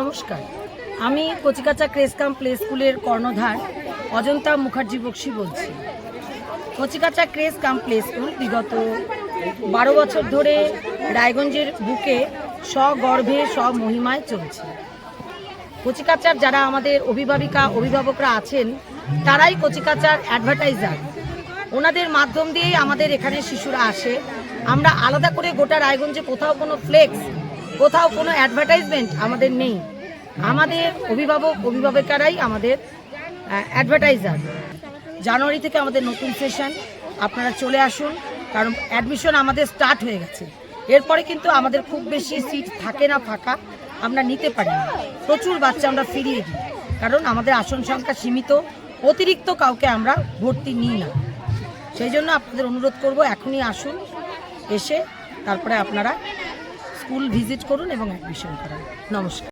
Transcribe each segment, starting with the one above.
নমস্কার। আমি কচিকাচা ক্রেসকাম প্লে স্কুলের কর্ণধার অজন্তা মুখার্জি বক্সি বলছি। Kachikacha creche cum play school বিগত বারো বছর ধরে রায়গঞ্জের বুকে স্বগর্ভে, স্বমহিমায় চলছে। কচিকাচার যারা আমাদের অভিভাবিকা, অভিভাবকরা আছেন, তারাই কচিকাচার অ্যাডভার্টাইজার। ওনাদের মাধ্যম দিয়েই আমাদের এখানে শিশুরা আসে। আমরা আলাদা করে গোটা রায়গঞ্জে কোথাও কোনো ফ্লেক্স কোথাও কোনো অ্যাডভার্টাইজমেন্ট আমাদের নেই। আমাদের অভিভাবক, অভিভাবিকারাই আমাদের অ্যাডভার্টাইজার জানুয়ারি থেকে আমাদের নতুন সেশন আপনারা চলে আসুন, কারণ অ্যাডমিশন আমাদের স্টার্ট হয়ে গেছে। এরপরে কিন্তু আমাদের খুব বেশি সিট থাকে না, ফাঁকা, আমরা নিতে পারি না। প্রচুর বাচ্চা আমরা ফিরিয়ে দিই, কারণ আমাদের আসন সংখ্যা সীমিত, অতিরিক্ত কাউকে আমরা ভর্তি নিই না। সেই জন্য আপনাদের অনুরোধ করব, এখনই আসুন, এসে তারপরে আপনারা স্কুল ভিজিট করুন এবং অ্যাডমিশন করান নমস্কার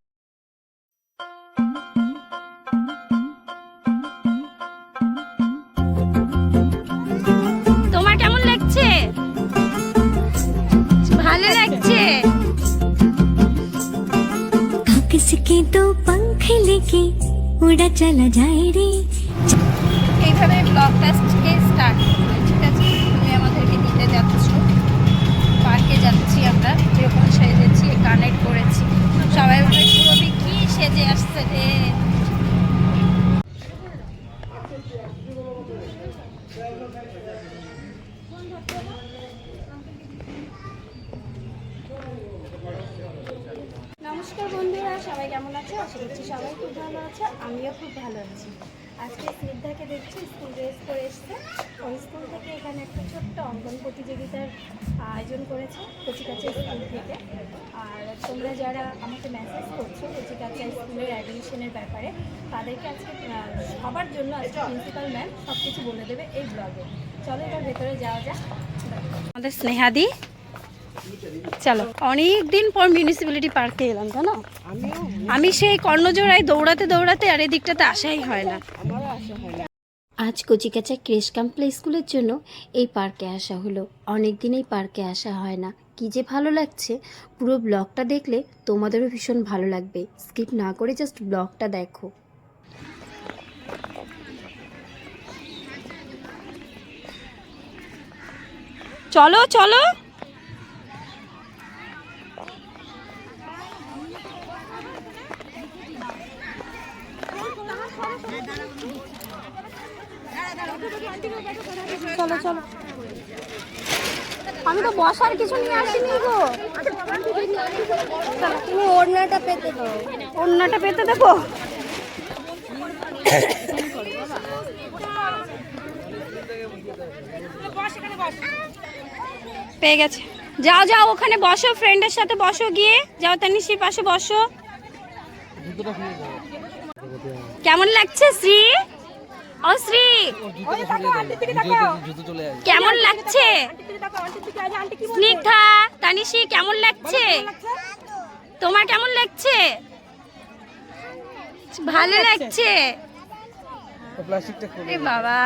তোমার কেমন লাগছে ভালো লাগছে किसके दो पंख लेके उड़ा चला जाए रे এইভাবে ব্লগটা স্টার্ট তাদেরকে আজকে সবার জন্য আজকে প্রিন্সিপাল ম্যাম সব কিছু বলে দেবে এই ব্লগে চলো এবার ভেতরে যাওয়া যাক। আমাদের স্নেহাদি। চলো অনেক দিন পর মিউনিসিপ্যালিটি পার্কে এলাম জানো? আমি সেই কর্ণজোড়ায় দৌড়াতে দৌড়াতে আর এদিকটাতে আসাই হয় না। আজ কচিকাচা ক্রেশ ক্যাম্প প্লে স্কুলের জন্য এই পার্কে আসা হলো। অনেক দিন এই পার্কে আসা হয় না। কি যে ভালো লাগছে পুরো ব্লগটা দেখলে তোমাদেরও ভীষণ ভালো লাগবে। স্কিপ না করে জাস্ট ব্লগটা দেখো। চলো চলো। চলো চলো। আমি তো বসার কিছু নিয়ে আসিনি গো। তুমি ওড়নাটা পেতে দাও। অন্যটা পেতে দেবো? পেয়ে গেছে। যাও যাও ওখানে বসো ফ্রেন্ডের সাথে বসো গিয়ে। যাও তানিশির পাশে বসো। কেমন লাগছে শ্রী? ও শ্রী! কেমন লাগছে? স্নিগ্ধা তানিশি কেমন লাগছে? তোমার কেমন লাগছে? ভালো লাগছে। বাবা।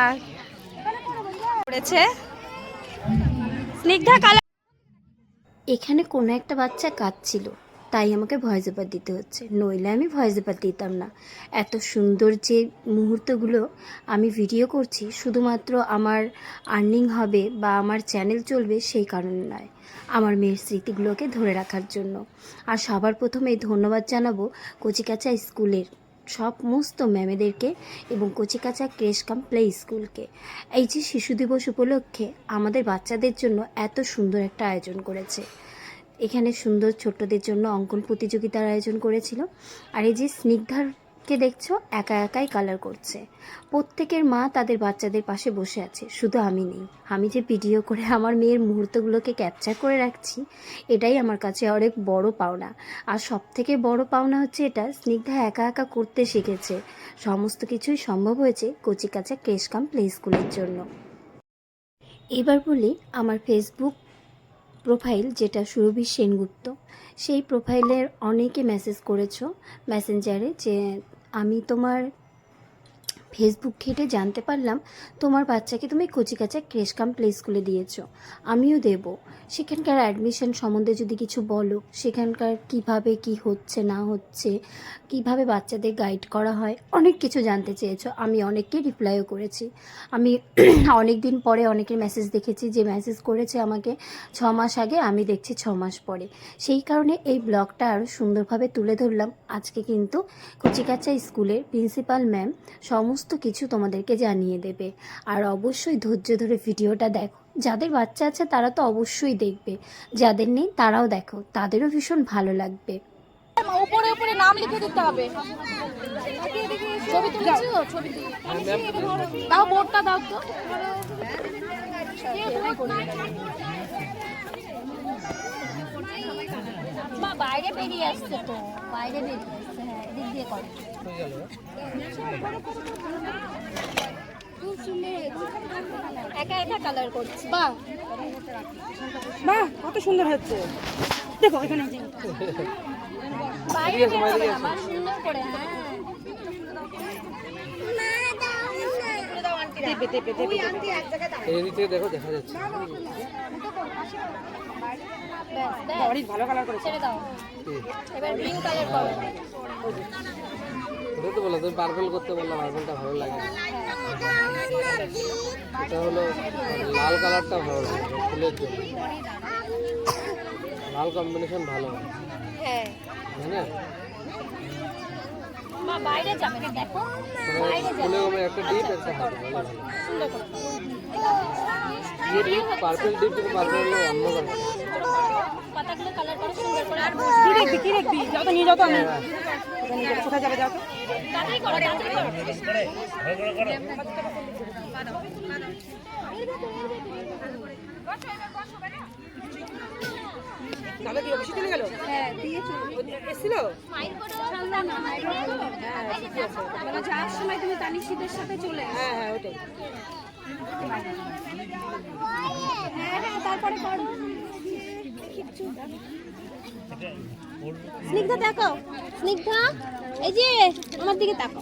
পড়েছে। স্নিগ্ধা এখানে কোনো একটা বাচ্চা কাঁদছিল, তাই আমাকে ভয়েস ওভার দিতে হচ্ছে। নইলে আমি ভয়েস ওভার দিতাম না। এত সুন্দর যে মুহূর্তগুলো আমি ভিডিও করছি, শুধুমাত্র আমার আর্নিং হবে বা আমার চ্যানেল চলবে সেই কারণে নয়, আমার মেয়ের স্মৃতিগুলোকে ধরে রাখার জন্য। আর সবার প্রথমেই ধন্যবাদ জানাব কচিকাচা স্কুলের সমস্ত ম্যামেদেরকে এবং কচিকাচা ক্রেশ কাম প্লে স্কুলকে। এই যে শিশু দিবস উপলক্ষে আমাদের বাচ্চাদের জন্য এত সুন্দর একটা আয়োজন করেছে। এখানে সুন্দর ছোট্টদের জন্য অঙ্কন প্রতিযোগিতার আয়োজন করেছিল। আর এই যে স্নিগ্ধারকে দেখছ? একা একাই কালার করছে। প্রত্যেকের মা তাদের বাচ্চাদের পাশে বসে আছে। শুধু আমি নেই। আমি যে ভিডিও করে আমার মেয়ের মুহূর্তগুলোকে ক্যাপচার করে রাখছি, এটাই আমার কাছে অনেক বড় পাওনা। আর সব থেকে বড় পাওনা হচ্ছে এটা, স্নিগ্ধা একা একা করতে শিখেছে। সমস্ত কিছুই সম্ভব হয়েছে কচিকাচা ক্রেশকাম প্লে স্কুলের জন্য। এবার বলি আমার ফেসবুক প্রোফাইল যেটা সুরভি সেনগুপ্ত। সেই প্রোফাইলের অনেকে মেসেজ করেছ মেসেঞ্জারে যে আমি তোমার ফেসবুক ঘেটে জানতে পারলাম, তোমার বাচ্চাকে তুমি কচিকাচা ক্রেশকাম প্লে স্কুলে দিয়েছ। আমিও দেব। সেখানকার অ্যাডমিশন সম্বন্ধে যদি কিছু বলো, সেখানকার কীভাবে কি হচ্ছে, না হচ্ছে, কীভাবে বাচ্চাদের গাইড করা হয়, অনেক কিছু জানতে চেয়েছো। আমি অনেককে রিপ্লাইও করেছি। আমি অনেক দিন পরে অনেকের মেসেজ দেখেছি যে মেসেজ করেছে আমাকে ছ মাস আগে, আমি দেখছি ছ মাস পরে। সেই কারণে এই ব্লগটা আরও সুন্দরভাবে তুলে ধরলাম। আজকে কিন্তু কচিকাচা স্কুলের প্রিন্সিপাল ম্যাম সমস্ত কিছু তোমাদেরকে জানিয়ে দেবে। আর অবশ্যই ধৈর্য ধরে ভিডিওটা দেখো। যাদের বাচ্চা আছে তারা তো অবশ্যই দেখবে। যাদের নেই তারাও দেখো। তাদেরও ভীষণ ভালো লাগবে। উপরে উপরে নাম লিখে দিতে হবে। ছবি ছবি দাও বোর্ডটা, দাও তো। মা বাইরে বেরিয়ে আসছে তো। বাইরে বেরিয়ে আসছে হ্যাঁ দিয়ে করো। একা একা কালার করছি। বাহ। বাহ কত সুন্দর হচ্ছে। দেখো এখানে বাইরে সুন্দর করে হ্যাঁ। টেপে টেপে টেপে এদিক থেকে দেখো দেখা যাচ্ছে। ব্যাস, ব্যাস। অনেক ভালো কালার করেছে। ছেড়ে দাও। এবার গ্রিন কালার করো। ওটা তো বলো তুমি পার্পল করতে বললাম পার্পলটা ভালো লাগে। এটা হলো লাল কালারটা ভালো লাগে ফুলের জন্য। লাল কম্বিনেশন ভালো। হয়। হ্যাঁ না? মা বাইরে যাবে না দেখো। মানে ফুলে ওমে একটা ডিপ ভালো ভালো সুন্দর করে ডিপ পার্পল ডিপ কিন্তু পার্পল হলো অন্য কালার পাতাগুলো কালার করো সুন্দর করে আর কি দেখবি কি দেখবি? যাও তো নিয়ে যাও তো আমি। কোথায় যাবে যাও তো। তাড়াতাড়ি করো তাড়াতাড়ি করো। দাদা কি অফিসে চলে গেল? হ্যাঁ দিয়ে এসেছিল? স্মাইল করো যাওয়ার সময় তুমি চলে হ্যাঁ স্নিগ্ধা দেখো স্নিগ্ধা এই যে আমার দিকে তাকো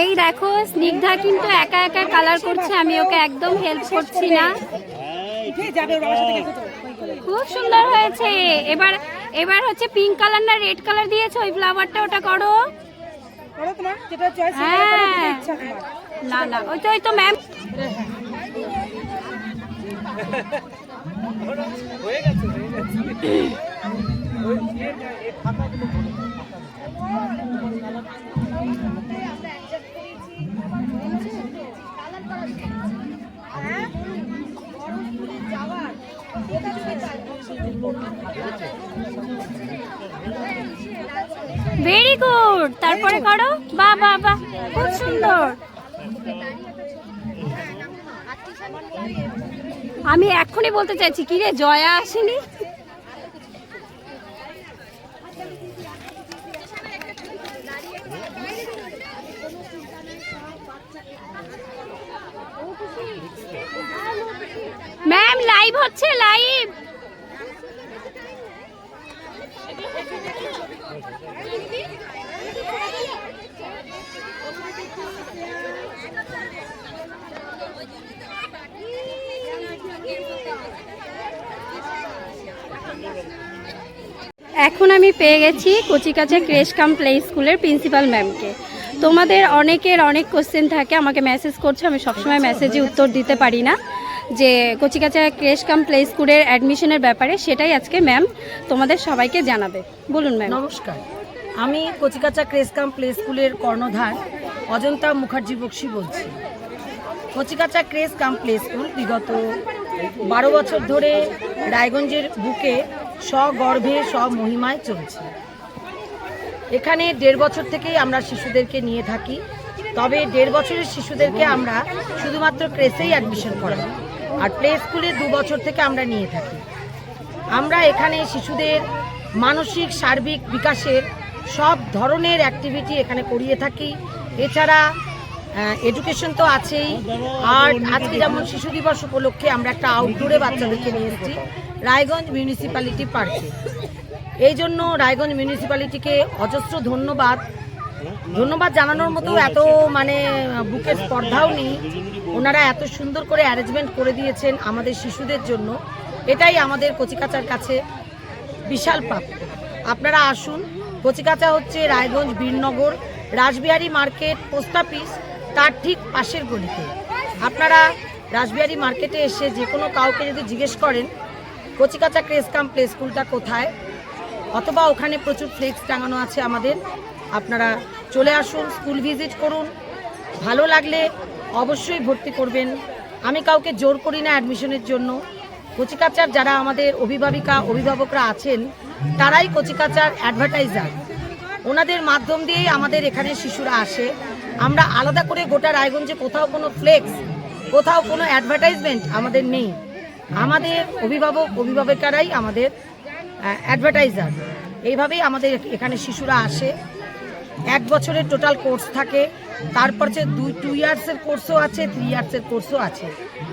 এই দেখো, স্নিগ্ধা কিন্তু একা একা কালার করছে, আমি ওকে একদম হেল্প করছি না। খুব সুন্দর হয়েছে। এবার এবার হচ্ছে পিঙ্ক কালার না রেড কালার দিয়েছ, ওই ফ্লাওয়ারটা ওটা করো। করো তোমার যেটা চয়েস হ্যাঁ। ইচ্ছা তোমার। না না ওই তো ওই তো ম্যাম হয়ে গেছে হয়ে গেছে। ওই এই খাতাগুলো বলো। ভেরি তারপরে করো? বা বা বাহ। খুব সুন্দর। আমি এক্ষুনি বলতে চাইছি, কি রে, জয়া আসেনি? ম্যাম লাইভ হচ্ছে লাইভ এখন আমি পেয়ে গেছি কচিকাচা ক্রেশ কাম প্লে স্কুলের প্রিন্সিপাল ম্যামকে। তোমাদের অনেকের অনেক কোশ্চেন থাকে, আমাকে মেসেজ করছ, আমি সবসময় মেসেজে উত্তর দিতে পারি না। যে কচিকাচা ক্রেশ কাম প্লে স্কুলের অ্যাডমিশনের ব্যাপারে সেটাই আজকে ম্যাম তোমাদের সবাইকে জানাবে। বলুন ম্যাম নমস্কার। আমি কচিকাচা ক্রেসকাম প্লে স্কুলের কর্ণধার অজন্তা মুখার্জি বক্সি বলছি। Kachikacha creche cum play school বিগত বারো বছর ধরে রায়গঞ্জের বুকে স্বগর্ভে, স্বমহিমায় চলছে। এখানে দেড় বছর থেকেই আমরা শিশুদেরকে নিয়ে থাকি। তবে দেড় বছরের শিশুদেরকে আমরা শুধুমাত্র ক্রেসেই অ্যাডমিশন করাই। আর প্লে স্কুলে দু বছর থেকে আমরা নিয়ে থাকি। আমরা এখানে শিশুদের মানসিক, সার্বিক বিকাশের সব ধরনের অ্যাক্টিভিটি এখানে করিয়ে থাকি। এছাড়া এডুকেশন তো আছেই। আর আজকে যেমন শিশু দিবস উপলক্ষে আমরা একটা আউটডোরে বাচ্চাদেরকে নিয়ে এসেছি। রায়গঞ্জ মিউনিসিপ্যালিটি পার্কে। এই জন্য রায়গঞ্জ মিউনিসিপ্যালিটিকে অজস্র ধন্যবাদ। ধন্যবাদ জানানোর মতো এত মানে বুকের স্পর্ধাও নেই। ওনারা এত সুন্দর করে অ্যারেঞ্জমেন্ট করে দিয়েছেন আমাদের শিশুদের জন্য। এটাই আমাদের কচিকাচার কাছে বিশাল প্রাপ্য আপনারা আসুন। কচিকাচা হচ্ছে Raiganj Birnagar Rashbehari market post office, তার ঠিক পাশের গলিতে। আপনারা রাসবিহারী মার্কেটে এসে যে কোনো কাউকে যদি জিজ্ঞেস করেন কচিকাচা ক্রেসকাম প্লে স্কুলটা কোথায়? অথবা ওখানে প্রচুর ফ্লেক্স টাঙানো আছে আমাদের। আপনারা চলে আসুন, স্কুল ভিজিট করুন। ভালো লাগলে অবশ্যই ভর্তি করবেন। আমি কাউকে জোর করি না অ্যাডমিশনের জন্য। কচিকাচার যারা আমাদের অভিভাবিকা, অভিভাবকরা আছেন, তারাই কচিকাচার অ্যাডভার্টাইজার। ওনাদের মাধ্যম দিয়েই আমাদের এখানে শিশুরা আসে। আমরা আলাদা করে গোটা রায়গঞ্জে কোথাও কোনো ফ্লেক্স, কোথাও কোনো অ্যাডভার্টাইজমেন্ট আমাদের নেই। আমাদের অভিভাবক, অভিভাবিকারাই আমাদের অ্যাডভার্টাইজার এইভাবেই আমাদের এখানে শিশুরা আসে। এক বছরের টোটাল কোর্স থাকে। তারপর যে দুই টু ইয়ার্সের কোর্সও আছে থ্রি ইয়ার্সের কোর্সও আছে।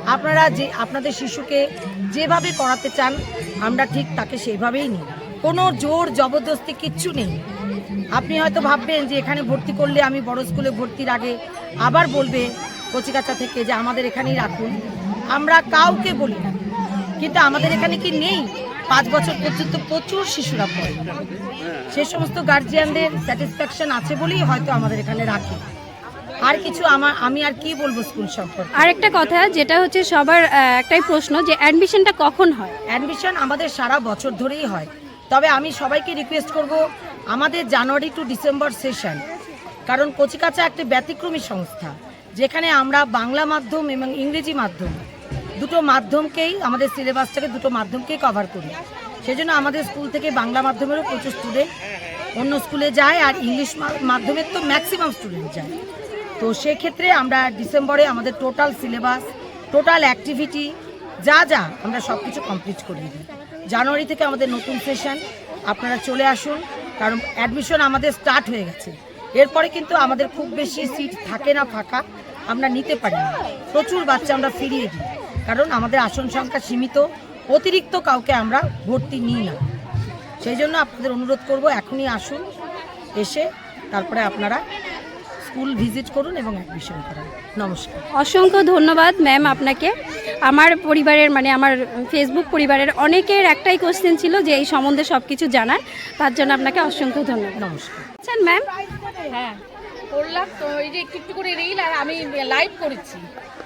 আপনারা যে, আপনাদের শিশুকে যেভাবে করাতে চান, আমরা ঠিক তাকে সেইভাবেই নিই। কোনো জোর, জবরদস্তি কিচ্ছু নেই। আপনি হয়তো ভাববেন যে এখানে ভর্তি করলে আমি বড় স্কুলে ভর্তির আগে আবার বলবে কচিকাচা থেকে যে আমাদের এখানেই রাখুন। আমরা কাউকে বলি না। কিন্তু আমাদের এখানে কি নেই? পাঁচ বছর পর্যন্ত প্রচুর শিশুরা পড়ে। সে সমস্ত গার্জিয়ানদের স্যাটিসফ্যাকশন আছে বলেই হয়তো আমাদের এখানে রাখে। আর কিছু আমার আমি আর কি বলব স্কুল সম্পর্কে? আর একটা কথা যেটা হচ্ছে সবার একটাই প্রশ্ন যে অ্যাডমিশনটা কখন হয়? অ্যাডমিশন আমাদের সারা বছর ধরেই হয়। তবে আমি সবাইকে রিকোয়েস্ট করব আমাদের জানুয়ারি টু ডিসেম্বর সেশন কারণ কচিকাচা একটা ব্যতিক্রমী সংস্থা যেখানে আমরা বাংলা মাধ্যম এবং ইংরেজি মাধ্যম দুটো মাধ্যমকেই, আমাদের সিলেবাসটাকে দুটো মাধ্যমকেই কভার করি। সেজন্য আমাদের স্কুল থেকে বাংলা মাধ্যমেরও প্রচুর স্টুডেন্ট অন্য স্কুলে যায় আর ইংলিশ মাধ্যমের তো ম্যাক্সিমাম স্টুডেন্ট যায়। তো সেক্ষেত্রে আমরা ডিসেম্বরে আমাদের টোটাল সিলেবাস টোটাল অ্যাক্টিভিটি যা যা আমরা সব কিছু কমপ্লিট করিয়ে দিই। জানুয়ারি থেকে আমাদের নতুন সেশন আপনারা চলে আসুন। কারণ অ্যাডমিশন আমাদের স্টার্ট হয়ে গেছে। এরপরে কিন্তু আমাদের খুব বেশি সিট থাকে না, ফাঁকা। আমরা নিতে পারি না। প্রচুর বাচ্চা আমরা ফিরিয়ে দিই। কারণ আমাদের আসন সংখ্যা সীমিত অতিরিক্ত কাউকে আমরা ভর্তি নিই না। সেই জন্য আপনাদের অনুরোধ করব এখনই আসুন এসে তারপরে আপনারা স্কুল ভিজিট করুন এবং অ্যাডমিশন করান। নমস্কার। অসংখ্য ধন্যবাদ ম্যাম আপনাকে। আমার পরিবারের মানে আমার ফেসবুক পরিবারের অনেকের একটাই কোশ্চেন ছিল যে এই সম্বন্ধে সব কিছু জানার। তার জন্য আপনাকে অসংখ্য ধন্যবাদ। নমস্কার। আচ্ছা ম্যাম? হ্যাঁ করলাম তো এই যে একটু একটু করে রিল আর আমি লাইভ করেছি।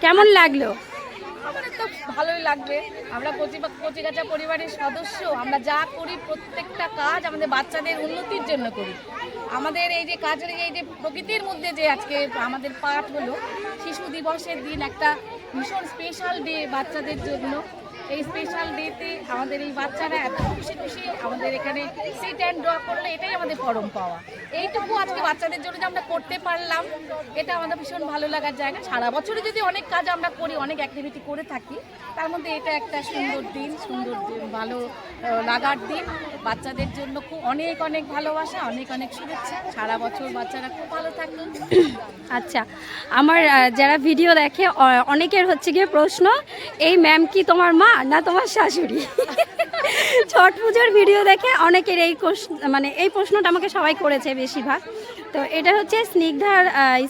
কেমন লাগল? তো ভালোই লাগবে। আমরা কচি কচিকাচা পরিবারের সদস্য, আমরা যা করি প্রত্যেকটা কাজ আমাদের বাচ্চাদের উন্নতির জন্য করি। আমাদের এই যে কাজের এই যে প্রকৃতির মধ্যে যে আজকে আমাদের পাঠ হলো, শিশু দিবসের দিন একটা ভীষণ স্পেশাল ডে বাচ্চাদের জন্য। এই স্পেশাল ডেতে আমাদের এই বাচ্চারা এত খুশি খুশি আমাদের এখানে সিট অ্যান্ড ড্র করলে এটাই আমাদের পরম পাওয়া। এইটুকু আজকে বাচ্চাদের জন্য যে আমরা করতে পারলাম, এটা আমাদের ভীষণ ভালো লাগার জায়গা। সারা বছরে যদি অনেক কাজ আমরা করি, অনেক অ্যাক্টিভিটি করে থাকি, তার মধ্যে এটা একটা সুন্দর দিন, সুন্দর ভালো লাগার দিন। বাচ্চাদের জন্য খুব অনেক অনেক ভালোবাসা, অনেক অনেক শুভেচ্ছা। সারা বছর বাচ্চারা খুব ভালো থাকুন। আচ্ছা আমার যারা ভিডিও দেখে অনেকের হচ্ছে গিয়ে প্রশ্ন, এই ম্যাম কি তোমার মা? না, তোমার শাশুড়ি। ছট পুজোর ভিডিও দেখে অনেকের এই মানে এই প্রশ্নটা আমাকে সবাই করেছে বেশিরভাগ। তো এটা হচ্ছে স্নিগ্ধার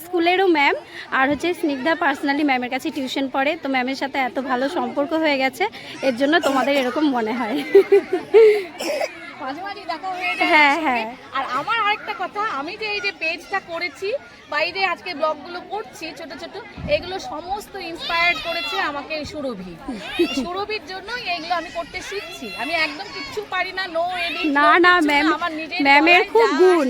স্কুলেরও ম্যাম আর হচ্ছে স্নিগ্ধা পার্সোনালি ম্যামের কাছে টিউশন পড়ে। তো ম্যামের সাথে এত ভালো সম্পর্ক হয়ে গেছে, এর জন্য তোমাদের এরকম মনে হয়। মাঝে মাঝে দেখা হয়ে যায় হ্যাঁ, হ্যাঁ। আর আমার আরেকটা কথা আমি যে এই যে পেজটা করেছি বা এই যে আজকে ব্লগগুলো করছি ছোট ছোট এগুলো সমস্ত ইন্সপায়ার্ড করেছে আমাকে সুরভি। সুরভির জন্যই এগুলো আমি করতে শিখছি। আমি একদম কিচ্ছু পারি না নো এডিট না, না, ম্যাম- আমার নিজের ম্যামের খুব গুণ।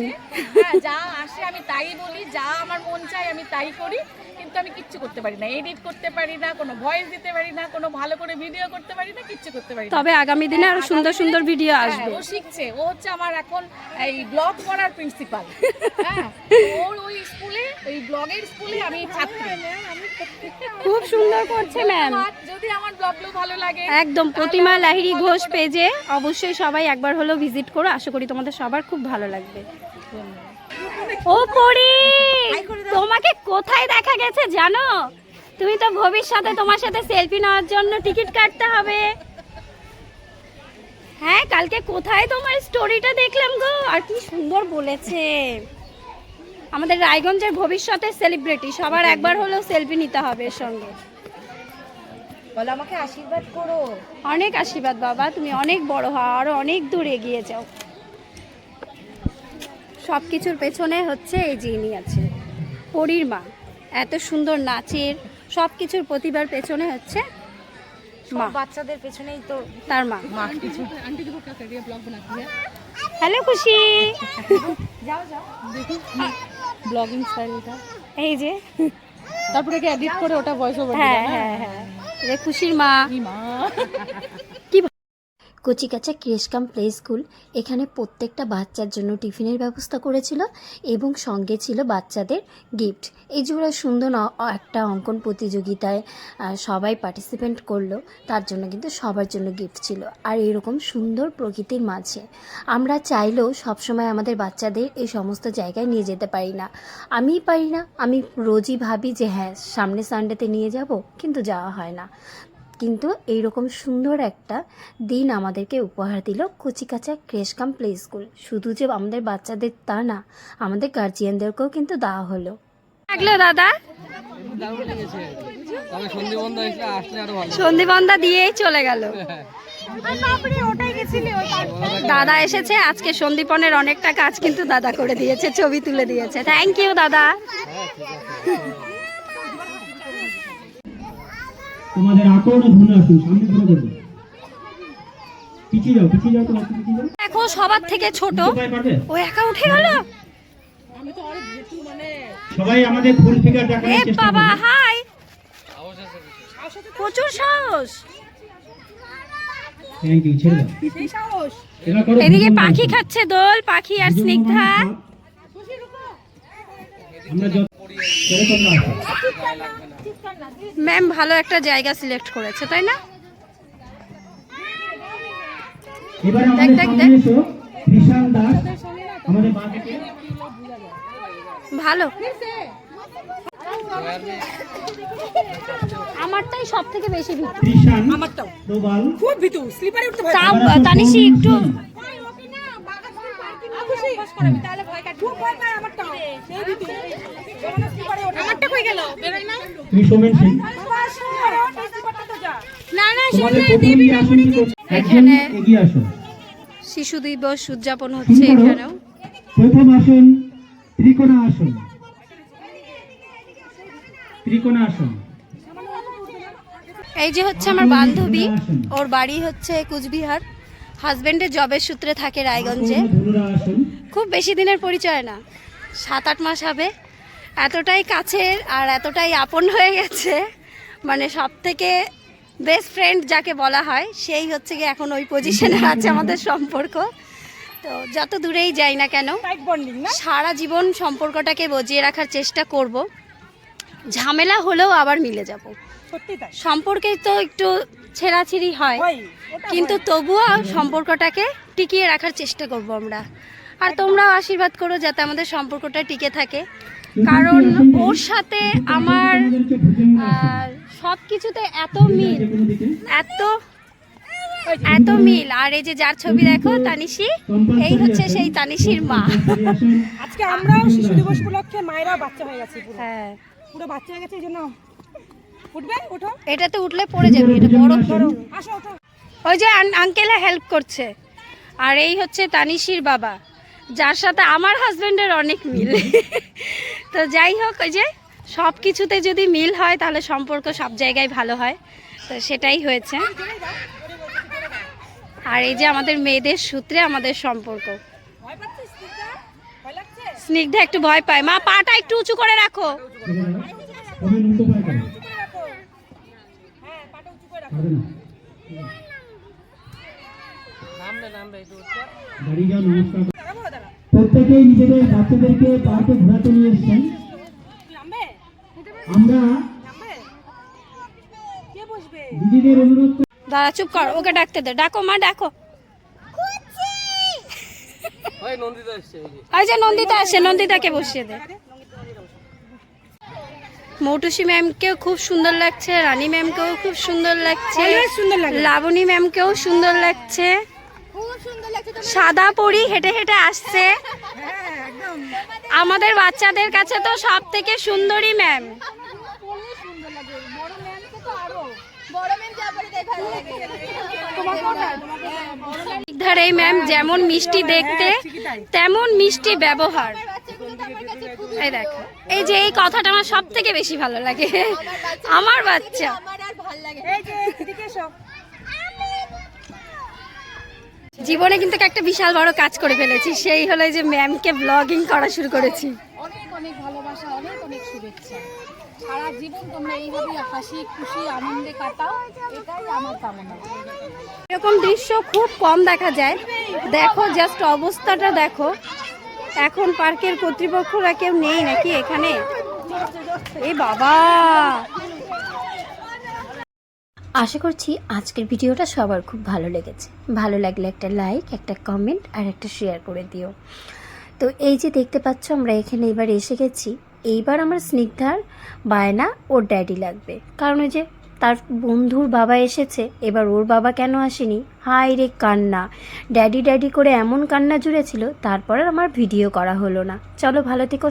হ্যাঁ, যা আসে আমি তাই বলি যা আমার মন চায় আমি তাই করি কিন্তু আমি কিচ্ছু করতে পারি না। এডিট করতে পারি না কোনো ভয়েস দিতে পারি না কোনো ভালো করে ভিডিও করতে পারি না কিচ্ছু করতে পারি না। তবে আগামী দিনে আরও সুন্দর সুন্দর ভিডিও হ্যাঁ, আসবে। শিখছে। ও হচ্ছে আমার এখন এই ব্লগ পড়ার প্রিন্সিপাল হ্যাঁ ওর ওই স্কুলে ওই ব্লগের স্কুলে আমি ছাত্রী। খুব সুন্দর করছে ম্যাম যদি আমার ব্লগগুলো ভালো লাগে একদম প্রতিমা লাহিড়ি ঘোষ পেজে অবশ্যই সবাই একবার হলেও ভিজিট করো। আশা করি তোমাদের সবার খুব ভালো লাগবে। ও পরি তোমাকে কোথায় দেখা গেছে জানো? তুমি তো ভবিষ্যতে তোমার সাথে সেলফি নেওয়ার জন্য টিকিট কাটতে হবে। হ্যাঁ কালকে কোথায় তোমার স্টোরিটা দেখলাম গো? আর কি সুন্দর বলেছে। আমাদের রায়গঞ্জের ভবিষ্যতের সেলিব্রিটি সবার একবার হলেও সেলফি নিতে হবে এর সঙ্গে। বলো আমাকে আশীর্বাদ করো। অনেক আশীর্বাদ বাবা তুমি অনেক বড় হও আরও অনেক দূর এগিয়ে যাও। সব কিছুর পেছনে হচ্ছে এই ইনি আছে পরীর মা। এত সুন্দর নাচের সব কিছুর প্রতিভার পেছনে হচ্ছে মা। বাচ্চাদের পেছনেই তো তার মা। মা কিছু। হ্যালো খুশি। ব্লগিং স্টাইলটা এই যে। তারপরে কি এডিট করে ওটা ভয়েস ওভার হ্যাঁ হ্যাঁ হ্যাঁ। খুশির মা। খুশির মা? কচিকাচা ক্রেশকাম প্লে স্কুল এখানে প্রত্যেকটা বাচ্চার জন্য টিফিনের ব্যবস্থা করেছিল এবং সঙ্গে ছিল বাচ্চাদের গিফট। এই যে সুন্দর একটা অঙ্কন প্রতিযোগিতায় সবাই পার্টিসিপেন্ট করল, তার জন্য কিন্তু সবার জন্য গিফট ছিল। আর এরকম সুন্দর প্রকৃতির মাঝে আমরা চাইলেও সবসময় আমাদের বাচ্চাদের এই সমস্ত জায়গায় নিয়ে যেতে পারি না। আমিই পারি না, আমি রোজই ভাবি যে হ্যাঁ সামনে সানডেতে নিয়ে যাব, কিন্তু যাওয়া হয় না। কিন্তু এইরকম সুন্দর একটা দিন আমাদেরকে উপহার দিল কচিকাচা ক্রেশকাম প্লে স্কুল। শুধু যে আমাদের বাচ্চাদের তা না, আমাদের গার্জিয়ানদেরকেও কিন্তু দেওয়া হলো। দাদা? সন্ধিবন্ধা দিয়েই চলে গেল। দাদা এসেছে, আজকে সন্দীপনের অনেকটা কাজ কিন্তু দাদা করে দিয়েছে, ছবি তুলে দিয়েছে। থ্যাংক ইউ দাদা। তোমাদের আকর্ণ ধুনে আসুন সামনে ধরে পিছিয়ে যাও পিছিয়ে যাও তোমার পিছিয়ে যাও। দেখো সবার থেকে ছোট। ও একা উঠে গেল? সবাই আমাদের ফুল ফিগার দেখানোর চেষ্টা বাবা হাই। প্রচুর সাহস। থ্যাংক ইউ ছেড়ে দাও। করো এদিকে পাখি খাচ্ছে দোল পাখি আর স্নিগ্ধা। মানে আমরা যত আসো। ম্যাম ভালো একটা জায়গা সিলেক্ট করেছে তাই না? দেখ, দেখ, দেখ। ভালো। আমারটাই সব থেকে বেশি কৃষান প্রবাল খুব ভিতু স্লিপারে উঠতে ভয় তাও একটু খুব ভয় পায় আমারটাও সেই আমারটা কই গেল? বেরোই না? তুমি সোমেন সিং। না না এখানে- এগিয়ে শিশু দিবস উদযাপন হচ্ছে এখানেও। প্রথম আসন ত্রিকোণা আসন। ত্রিকোণা আসন। এই যে হচ্ছে আমার বান্ধবী ওর বাড়ি হচ্ছে কুচবিহার। হাজবেন্ডের জবের সূত্রে থাকে রায়গঞ্জে। ধনুরা আসন। খুব বেশি দিনের পরিচয় না। সাত আট মাস হবে। এতটাই কাছের আর এতটাই আপন হয়ে গেছে। মানে সব থেকে বেস্ট ফ্রেন্ড যাকে বলা হয় সেই হচ্ছে গিয়ে এখন ওই পজিশনে আছে আমাদের সম্পর্ক। তো যত দূরেই যাই না কেন সারা জীবন সম্পর্কটাকে বজিয়ে রাখার চেষ্টা করব। ঝামেলা হলেও আবার মিলে যাব। সম্পর্কে তো একটু ছেঁড়াছিড়ি হয়। কিন্তু তবুও সম্পর্কটাকে টিকিয়ে রাখার চেষ্টা করব আমরা। আর তোমরাও আশীর্বাদ করো যাতে আমাদের সম্পর্কটা টিকে থাকে। কারণ ওর সাথে আমার সব কিছুতে এত মিল এত এত মিল। আর এই যে যার ছবি দেখো তানিশি এই হচ্ছে সেই তানিশির মা। আজকে আমরাও শিশু দিবস উপলক্ষে মায়েরাও বাচ্চা হয়ে গেছে হ্যাঁ। পুরো বাচ্চা হয়ে গেছে এই জন্য উঠবে? ওঠো। এটাতে উঠলে পড়ে যাবে এটা বড় আসো ওঠো। ওই যে আঙ্কেলা হেল্প করছে। আর এই হচ্ছে তানিশির বাবা। যার সাথে আমার হাজবেন্ডের অনেক মিল। তো যাই হোক, ওই যে সব কিছুতে যদি মিল হয়, তাহলে সম্পর্ক সব জায়গায় ভালো হয়। তো সেটাই হয়েছে। আর এই যে আমাদের মেয়েদের সূত্রে আমাদের সম্পর্ক। স্নিগ্ধা? একটু ভয় পায়। মা, পাটা একটু উঁচু করে রাখো। নামবে নামবে প্রত্যেকেই নিজেদের বাচ্চাদেরকে পার্কে ঘোরাতে নিয়ে এসছেন। আমরা নামবে? কে বসবে? দিদিদের অনুরোধ দাঁড়া চুপ কর ওকে ডাকতে দে। ডাকো মা ডাকো। ওই নন্দিতা এসছে যে। নন্দিতা আসে নন্দিতাকে বসিয়ে দে। মৌটুসি ম্যামকেও খুব সুন্দর লাগছে রানী ম্যামকেও খুব সুন্দর লাগছে লাবণী ম্যামকেও সুন্দর লাগছে। সাদা পরি হেঁটে হেঁটে আসছে। আমাদের বাচ্চাদের কাছে তো সব থেকে সুন্দরী ম্যাম। ধারে এই ম্যাম যেমন মিষ্টি দেখতে তেমন মিষ্টি ব্যবহার। এই দেখো এই যে এই কথাটা আমার সব থেকে বেশি ভালো লাগে। আমার বাচ্চা। এই যে এদিকে এসো। জীবনে কিন্তু একটা বিশাল বড় কাজ করে ফেলেছি সেই হলো যে ম্যামকে ব্লগিং করা শুরু করেছি। অনেক অনেক ভালোবাসা অনেক অনেক শুভেচ্ছা। সারা জীবন তোমরা এইভাবে হাসি খুশি আনন্দে কাটাও এটাই আমার কামনা। এরকম দৃশ্য খুব কম দেখা যায়। দেখো জাস্ট অবস্থাটা দেখো। এখন পার্কের কর্তৃপক্ষরা কেউ নেই নাকি এখানে? এ বাবা! আশা করছি আজকের ভিডিওটা সবার খুব ভালো লেগেছে। ভালো লাগলে একটা লাইক একটা কমেন্ট আর একটা শেয়ার করে দিও। তো এই যে দেখতে পাচ্ছ, আমরা এখানে এবার এসে গেছি। এইবার আমার স্নিগ্ধার, বায়না ওর ড্যাডি লাগবে। কারণ ওই যে তার বন্ধুর বাবা এসেছে, এবার ওর বাবা কেন আসেনি? হাই রে কান্না। ড্যাডি ড্যাডি করে এমন কান্না জুড়েছিল, তারপর আমার ভিডিও করা হলো না। চলো ভালো থেকো।